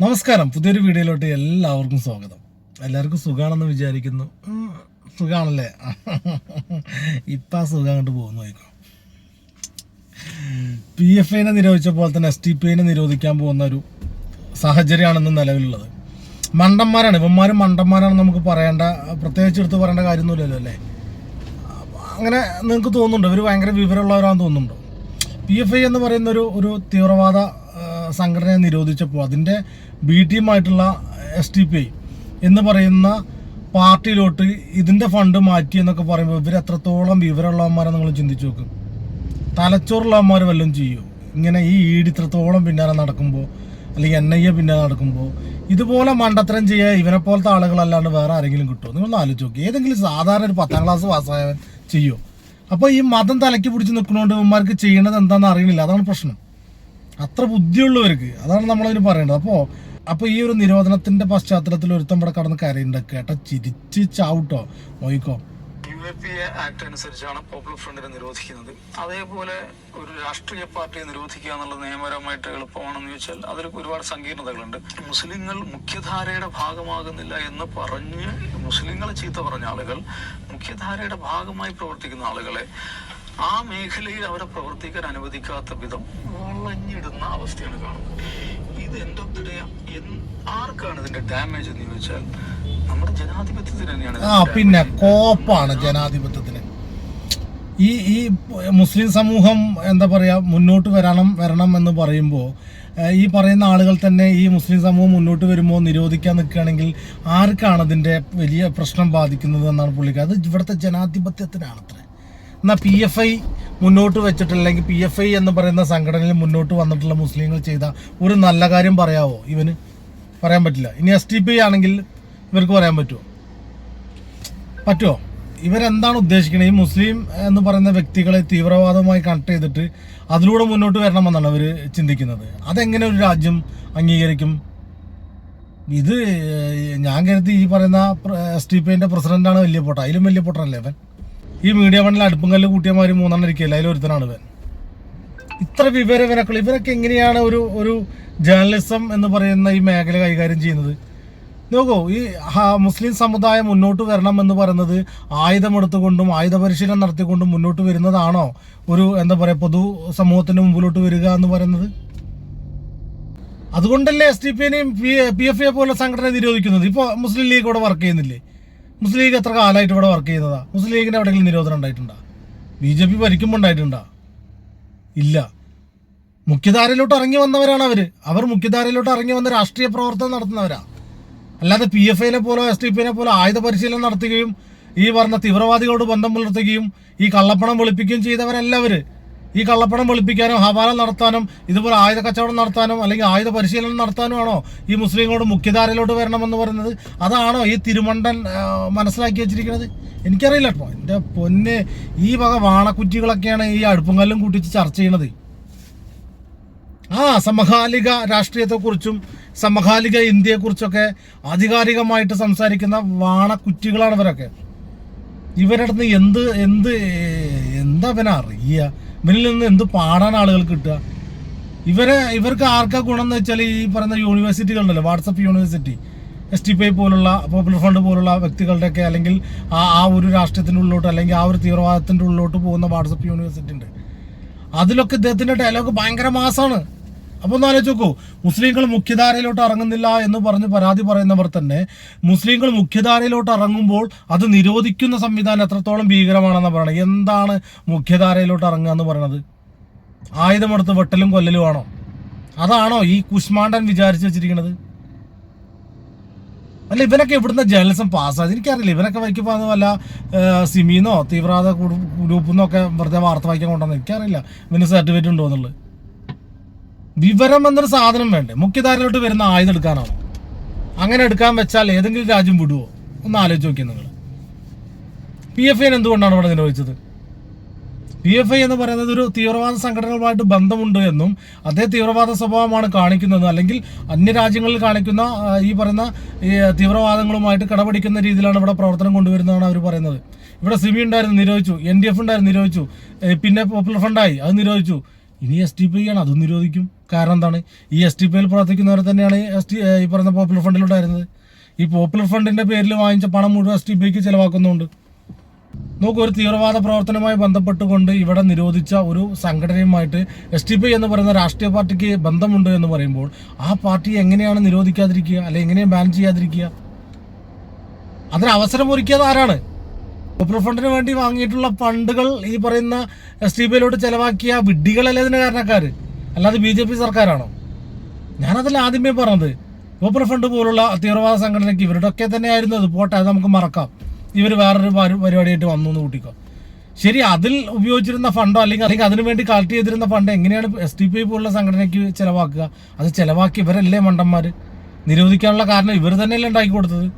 നമസ്കാരം. പുതിയൊരു വീഡിയോയിലോട്ട് എല്ലാവർക്കും സ്വാഗതം. എല്ലാവർക്കും സുഖമാണെന്ന് വിചാരിക്കുന്നു. സുഖമാണല്ലേ ഇപ്പം ആ സുഖം അങ്ങോട്ട് പോകുന്നു നോക്കാം പി എഫ് ഐനെ നിരോധിച്ച പോലെ തന്നെ എസ് ടി പി ഐനെ നിരോധിക്കാൻ പോകുന്ന ഒരു സാഹചര്യമാണെന്ന് നിലവിലുള്ളത്. മണ്ടന്മാരാണ്. ഇവന്മാരും മണ്ടന്മാരാണ് നമുക്ക് പറയേണ്ട പ്രത്യേകിച്ച് എടുത്ത് പറയേണ്ട കാര്യമൊന്നുമില്ലല്ലോ അല്ലേ? അങ്ങനെ നിങ്ങൾക്ക് തോന്നുന്നുണ്ടോ? ഇവർ ഭയങ്കര വിവരമുള്ളവരാണെന്ന് തോന്നുന്നുണ്ടോ? പി എഫ് ഐ എന്ന് പറയുന്ന ഒരു ഒരു തീവ്രവാദ സംഘടനയെ നിരോധിച്ചപ്പോൾ അതിന്റെ ബി ടീമായിട്ടുള്ള എസ് ടി പി ഐ എന്ന് പറയുന്ന പാർട്ടിയിലോട്ട് ഇതിന്റെ ഫണ്ട് മാറ്റി എന്നൊക്കെ പറയുമ്പോൾ ഇവർ എത്രത്തോളം വിവരമുള്ളവന്മാരെ നിങ്ങൾ ചിന്തിച്ചു നോക്കും. തലച്ചോറുള്ളവന്മാർ വല്ലതും ചെയ്യും? ഇങ്ങനെ ഈ ഈട് ഇത്രത്തോളം പിന്നാലെ നടക്കുമ്പോൾ അല്ലെങ്കിൽ എൻ ഐ എ പിന്നാലെ നടക്കുമ്പോൾ ഇതുപോലെ മണ്ടത്തരം ചെയ്യുക ഇവനെ പോലത്തെ ആളുകളല്ലാണ്ട് വേറെ ആരെങ്കിലും കിട്ടുമോ നിങ്ങൾ ആലോചിച്ച് നോക്കി. ഏതെങ്കിലും സാധാരണ ഒരു പത്താം ക്ലാസ് പാസ്സായവൻ ചെയ്യുമോ അപ്പോൾ ഈ മതം തലയ്ക്ക് പിടിച്ച് നിൽക്കുന്നതുകൊണ്ട് ഇവന്മാർക്ക് ചെയ്യണത് എന്താണെന്ന് അറിയണില്ല. അതാണ് പ്രശ്നം. അത്ര ബുദ്ധിയുള്ളവർക്ക് അതാണ് നമ്മളതിന് പറയേണ്ടത്. അപ്പോ അപ്പോൾ ഈ ഒരു നിരോധനത്തിന്റെ പശ്ചാത്തലത്തിൽ ഒരുത്തം ഇവിടെ കടന്ന് കരയുണ്ട് കേട്ട ചിരിച്ച് ചാവട്ടോ മോയിക്കോ യു ആക്ട് അനുസരിച്ചാണ് പോപ്പുലർ ഫ്രണ്ടിനെ നിരോധിക്കുന്നത്. അതേപോലെ ഒരു രാഷ്ട്രീയ പാർട്ടിയെ നിരോധിക്കുക എന്നുള്ളത് നിയമപരമായിട്ട് എളുപ്പമാണെന്ന് ചോദിച്ചാൽ അതിൽ ഒരുപാട് സങ്കീർണതകളുണ്ട്. മുസ്ലിങ്ങൾ മുഖ്യധാരയുടെ ഭാഗമാകുന്നില്ല എന്ന് പറഞ്ഞ് മുസ്ലിങ്ങളെ ചീത്ത പറഞ്ഞ ആളുകൾ മുഖ്യധാരയുടെ ഭാഗമായി പ്രവർത്തിക്കുന്ന ആളുകളെ ആ മേഖലയിൽ അവരെ പ്രവർത്തിക്കാൻ അനുവദിക്കാത്ത വിധം വളഞ്ഞിടുന്ന അവസ്ഥയാണ് കാണുന്നത്. ഇത് എൻഡ് ഓഫ് ദി ഡേ ആർക്കാണ് ഇതിന്റെ ഡാമേജ് എന്ന് ചോദിച്ചാൽ നമ്മുടെ ജനാധിപത്യത്തിന് തന്നെയാണ് ആ പിന്നെ കോപ്പാണ് ജനാധിപത്യത്തിന്. ഈ ഈ മുസ്ലിം സമൂഹം എന്താ പറയാ മുന്നോട്ട് വരണം വരണം എന്ന് പറയുമ്പോൾ ഈ പറയുന്ന ആളുകൾ തന്നെ ഈ മുസ്ലിം സമൂഹം മുന്നോട്ട് വരുമ്പോൾ നിരോധിക്കാൻ നിൽക്കുകയാണെങ്കിൽ ആർക്കാണ് അതിന്റെ വലിയ പ്രശ്നം ബാധിക്കുന്നത് എന്നാണ് പുള്ളിക്കാർ അത് ഇവിടുത്തെ ജനാധിപത്യത്തിനാണ് അത്ര എന്നാൽ പി എഫ് ഐ മുന്നോട്ട് വെച്ചിട്ടുള്ള അല്ലെങ്കിൽ പി എഫ് ഐ എന്ന് പറയുന്ന സംഘടനയിൽ മുന്നോട്ട് വന്നിട്ടുള്ള മുസ്ലിങ്ങൾ ചെയ്ത ഒരു നല്ല കാര്യം പറയാവോ ഇവന്? പറയാൻ പറ്റില്ല. ഇനി എസ് ടി പി ആണെങ്കിൽ ഇവർക്ക് പറയാൻ പറ്റുമോ പറ്റുമോ ഇവരെന്താണ് ഉദ്ദേശിക്കുന്നത് ഈ മുസ്ലിം എന്ന് പറയുന്ന വ്യക്തികളെ തീവ്രവാദമായി കണക്ട് ചെയ്തിട്ട് അതിലൂടെ മുന്നോട്ട് വരണമെന്നാണ് അവർ ചിന്തിക്കുന്നത്. അതെങ്ങനെ ഒരു രാജ്യം അംഗീകരിക്കും? ഇത് ഞാൻ കരുതി ഈ പറയുന്ന എസ് ടി പി പിന്റെ പ്രസിഡന്റാണ് വലിയ പൊട്ട. അതിലും വലിയ പൊട്ടനല്ലേ അവൻ? ഈ മീഡിയ വണ്ണിൽ അടുപ്പും കല്ല് കൂട്ടിയമാര് മൂന്നെണ്ണം ഇരിക്കില്ല അതിലൊരുത്തനാണ് ഇവൻ. ഇത്ര വിവര വിനക്കൾ ഇവരൊക്കെ എങ്ങനെയാണ് ഒരു ഒരു ജേർണലിസം എന്ന് പറയുന്ന ഈ മേഖല കൈകാര്യം ചെയ്യുന്നത്? നോക്കൂ ഈ മുസ്ലിം സമുദായം മുന്നോട്ട് വരണം എന്ന് പറയുന്നത് ആയുധമെടുത്തുകൊണ്ടും ആയുധ പരിശീലനം നടത്തിക്കൊണ്ടും മുന്നോട്ട് വരുന്നതാണോ? ഒരു എന്താ പറയുക പൊതു സമൂഹത്തിന് മുമ്പിലോട്ട് വരിക എന്ന് പറയുന്നത്? അതുകൊണ്ടല്ലേ എസ് ഡി പിനെയും പി എഫ് എ പോലുള്ള സംഘടന നിരോധിക്കുന്നത്? ഇപ്പോൾ മുസ്ലിം ലീഗ് ഇവിടെ വർക്ക് ചെയ്യുന്നില്ലേ? മുസ്ലിം ലീഗ് എത്ര കാലമായിട്ട് ഇവിടെ വർക്ക് ചെയ്യുന്നതാ മുസ്ലിം ലീഗിന്റെ എവിടെയെങ്കിലും നിരോധനം ഉണ്ടായിട്ടുണ്ടോ? ബി ജെ പി ഭരിക്കുമ്പോൾ ഉണ്ടായിട്ടുണ്ടോ? ഇല്ല. മുഖ്യധാരയിലോട്ട് ഇറങ്ങി വന്നവരാണ് അവർ അവർ മുഖ്യധാരയിലോട്ട് ഇറങ്ങി വന്ന രാഷ്ട്രീയ പ്രവർത്തനം നടത്തുന്നവരാ. അല്ലാതെ പി എഫ് ഐനെ പോലോ എസ് ടി പിനെ പോലോ ആയുധ പരിശീലനം നടത്തുകയും ഈ പറഞ്ഞ തീവ്രവാദികളോട് ബന്ധം പുലർത്തുകയും ഈ കള്ളപ്പണം വെളുപ്പിക്കുകയും ചെയ്തവരല്ല അവർ. ഈ കള്ളപ്പണം വെളുപ്പിക്കാനും ഹവാല നടത്താനും ഇതുപോലെ ആയുധ കച്ചവടം നടത്താനും അല്ലെങ്കിൽ ആയുധ പരിശീലനം നടത്താനുമാണോ ഈ മുസ്ലിങ്ങളോട് മുഖ്യധാരയിലോട്ട് വരണമെന്ന് പറയുന്നത്? അതാണോ ഈ തിരുമണ്ടൻ മനസ്സിലാക്കി വെച്ചിരിക്കുന്നത്? എനിക്കറിയില്ല കേട്ടോ. എന്റെ പൊന്ന് ഈ വക വാണക്കുറ്റികളൊക്കെയാണ് ഈ അടുപ്പും കല്ലും കൂട്ടിച്ച് ചർച്ച ചെയ്യണത്. ആ സമകാലിക രാഷ്ട്രീയത്തെക്കുറിച്ചും സമകാലിക ഇന്ത്യയെക്കുറിച്ചൊക്കെ ആധികാരികമായിട്ട് സംസാരിക്കുന്ന വാണക്കുറ്റികളാണ് ഇവരൊക്കെ. ഇവരുടെ അടുത്ത് എന്ത് എന്ത് എന്താ പിന്നെ അറിയുക ഇവരിൽ നിന്ന് എന്ത് പാടാൻ ആളുകൾക്ക് കിട്ടുക? ഇവരെ ഇവർക്ക് ആർക്കാ ഗുണം എന്ന് വെച്ചാൽ ഈ പറയുന്ന യൂണിവേഴ്സിറ്റികളുണ്ടല്ലോ WhatsApp university S T P പോലുള്ള പോപ്പുലർ ഫണ്ട് പോലുള്ള വ്യക്തികളുടെയൊക്കെ അല്ലെങ്കിൽ ആ ആ ഒരു രാഷ്ട്രീയത്തിന്റെ ഉള്ളിലോട്ട് അല്ലെങ്കിൽ ആ ഒരു തീവ്രവാദത്തിന്റെ ഉള്ളിലോട്ട് പോകുന്ന വാട്സപ്പ് യൂണിവേഴ്സിറ്റി ഉണ്ട്. അതിലൊക്കെ ഇദ്ദേഹത്തിന്റെ ഡയലോഗ് ഭയങ്കര മാസാണ് അപ്പൊ ഒന്ന് ആലോചിച്ച് നോക്കൂ. മുസ്ലിങ്ങൾ മുഖ്യധാരയിലോട്ട് ഇറങ്ങുന്നില്ല എന്ന് പറഞ്ഞ് പരാതി പറയുന്നവർ തന്നെ മുസ്ലിങ്ങൾ മുഖ്യധാരയിലോട്ട് ഇറങ്ങുമ്പോൾ അത് നിരോധിക്കുന്ന സംവിധാനം എത്രത്തോളം ഭീകരമാണെന്ന് പറയണം എന്താണ് മുഖ്യധാരയിലോട്ട് ഇറങ്ങുക എന്ന് പറയണത്? ആയുധമെടുത്ത് വെട്ടലും കൊല്ലലും ആണോ? അതാണോ ഈ കുഷ്മാണ്ടൻ വിചാരിച്ചു വെച്ചിരിക്കുന്നത് അല്ല ഇവനൊക്കെ ഇവിടുന്ന് ജേർണലിസം പാസ്സായത് എനിക്കറിയില്ല. ഇവനൊക്കെ വൈക്ക് പോകുന്ന വല്ല സിമീന്നോ തീവ്രവാദ ഗ്രൂപ്പിൽ നിന്നൊക്കെ വെറുതെ വാർത്ത വായിക്കാൻ കൊണ്ടുവന്നത്. എനിക്കറിയില്ല. ഇവന് സർട്ടിഫിക്കറ്റ് ഉണ്ടോ എന്നുള്ളത്. വിവരം എന്നൊരു സാധനം വേണ്ടേ? മുഖ്യധാരയിലോട്ട് വരുന്ന ആയുധം എടുക്കാനാണോ? അങ്ങനെ എടുക്കാൻ വെച്ചാൽ ഏതെങ്കിലും രാജ്യം വിടുവോ? ഒന്ന് ആലോചിച്ച് നോക്കിയാൽ നിങ്ങൾ. പി എഫ് ഐന് എന്തുകൊണ്ടാണ് ഇവിടെ നിരോധിച്ചത്? പി എഫ് ഐ എന്ന് പറയുന്നത് ഒരു തീവ്രവാദ സംഘടനകളുമായിട്ട് ബന്ധമുണ്ട് എന്നും അതേ തീവ്രവാദ സ്വഭാവമാണ് കാണിക്കുന്നത്. അല്ലെങ്കിൽ അന്യ രാജ്യങ്ങളിൽ കാണിക്കുന്ന ഈ പറയുന്ന ഈ തീവ്രവാദങ്ങളുമായിട്ട് കടപിടിക്കുന്ന രീതിയിലാണ് ഇവിടെ പ്രവർത്തനം കൊണ്ടുവരുന്നതാണ് അവർ പറയുന്നത്. ഇവിടെ സിമി ഉണ്ടായിരുന്നു നിരോധിച്ചു. എൻ ഡി എഫ് ഉണ്ടായിരുന്നു നിരോധിച്ചു. പിന്നെ പോപ്പുലർ ഫണ്ടായി അത് നിരോധിച്ചു. ഇനി എസ് ടി പി ആണ് അതും നിരോധിക്കും. കാരണം എന്താണ്? ഈ എസ് ടി പി എൽ പ്രവർത്തിക്കുന്നവർ തന്നെയാണ് എസ് ടി ഈ പറയുന്ന പോപ്പുലർ ഫണ്ടിലുണ്ടായിരുന്നത് ഈ പോപ്പുലർ ഫണ്ടിന്റെ പേരിൽ വാങ്ങിച്ച പണം മുഴുവൻ എസ് ടി പിക്ക് ചിലവാക്കുന്നുണ്ട്. നോക്കൂ ഒരു തീവ്രവാദ പ്രവർത്തനവുമായി ബന്ധപ്പെട്ടുകൊണ്ട് ഇവിടെ നിരോധിച്ച ഒരു സംഘടനയുമായിട്ട് എസ് ടി പി എന്ന് പറയുന്ന രാഷ്ട്രീയ പാർട്ടിക്ക് ബന്ധമുണ്ട് എന്ന് പറയുമ്പോൾ ആ പാർട്ടി എങ്ങനെയാണ് നിരോധിക്കാതിരിക്കുക? അല്ലെ എങ്ങനെയാണ് ബാൻ ചെയ്യാതിരിക്കുക? അതിന് അവസരം ഒരുക്കിയത് ആരാണ്? പോപ്പുലർ ഫണ്ടിന് വേണ്ടി വാങ്ങിയിട്ടുള്ള ഫണ്ടുകൾ ഈ പറയുന്ന എസ് ടി പിയിലോട്ട് ചെലവാക്കിയ വിഡ്ഢികളല്ലേ ഇതിന് കാരണക്കാർ അല്ലാതെ ബി ജെ പി സർക്കാരാണോ? ഞാനതിൽ ആദ്യമേ പറഞ്ഞത്. പോപ്പുലർ ഫണ്ട് പോലുള്ള തീവ്രവാദ സംഘടനയ്ക്ക് ഇവരുടെ ഒക്കെ തന്നെയായിരുന്നു അത്. പോട്ടെ അത് നമുക്ക് മറക്കാം. ഇവർ വേറൊരു പരി- പരിപാടിയായിട്ട് വന്നു എന്ന് കൂട്ടിക്കോ. ശരി അതിൽ ഉപയോഗിച്ചിരുന്ന ഫണ്ടോ അല്ലെങ്കിൽ അല്ലെങ്കിൽ അതിനു വേണ്ടി കളക്ട് ചെയ്തിരുന്ന ഫണ്ട് എങ്ങനെയാണ് എസ് ടി പി പോലുള്ള സംഘടനയ്ക്ക് ചിലവാക്കുക? അത് ചിലവാക്കി ഇവരല്ലേ മണ്ടന്മാർ നിരോധിക്കാനുള്ള കാരണം ഇവർ തന്നെയല്ലേ ഉണ്ടാക്കി കൊടുത്തത്?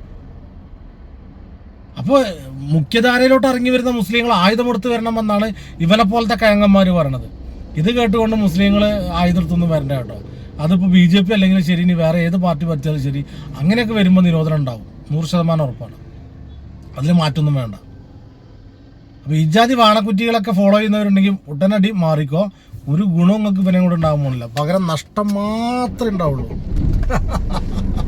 അപ്പോൾ മുഖ്യധാരയിലോട്ട് ഇറങ്ങി വരുന്ന മുസ്ലിങ്ങൾ ആയുധമെടുത്ത് വരണമെന്നാണ് ഇവനെ പോലത്തെ കയങ്ങന്മാർ പറയണത് ഇത് കേട്ടുകൊണ്ട് മുസ്ലിങ്ങൾ ആയുധത്തൊന്നും വരണ്ട കേട്ടോ. അതിപ്പോൾ ബി ജെ പി അല്ലെങ്കിൽ ശരി ഇനി വേറെ ഏത് പാർട്ടി പറ്റിയാലും ശരി അങ്ങനെയൊക്കെ വരുമ്പോൾ നിരോധനം ഉണ്ടാവും. നൂറ് ശതമാനം ഉറപ്പാണ്. അതിൽ മാറ്റൊന്നും വേണ്ട. അപ്പോൾ ഇജാതി വാണക്കുറ്റികളൊക്കെ ഫോളോ ചെയ്യുന്നവരുണ്ടെങ്കിൽ ഉടനടി മാറിക്കോ. ഒരു ഗുണവും നിങ്ങൾക്ക് ഇവനെ കൂടെ ഉണ്ടാകാൻ പകരം നഷ്ടം മാത്രമേ ഉണ്ടാവുള്ളൂ.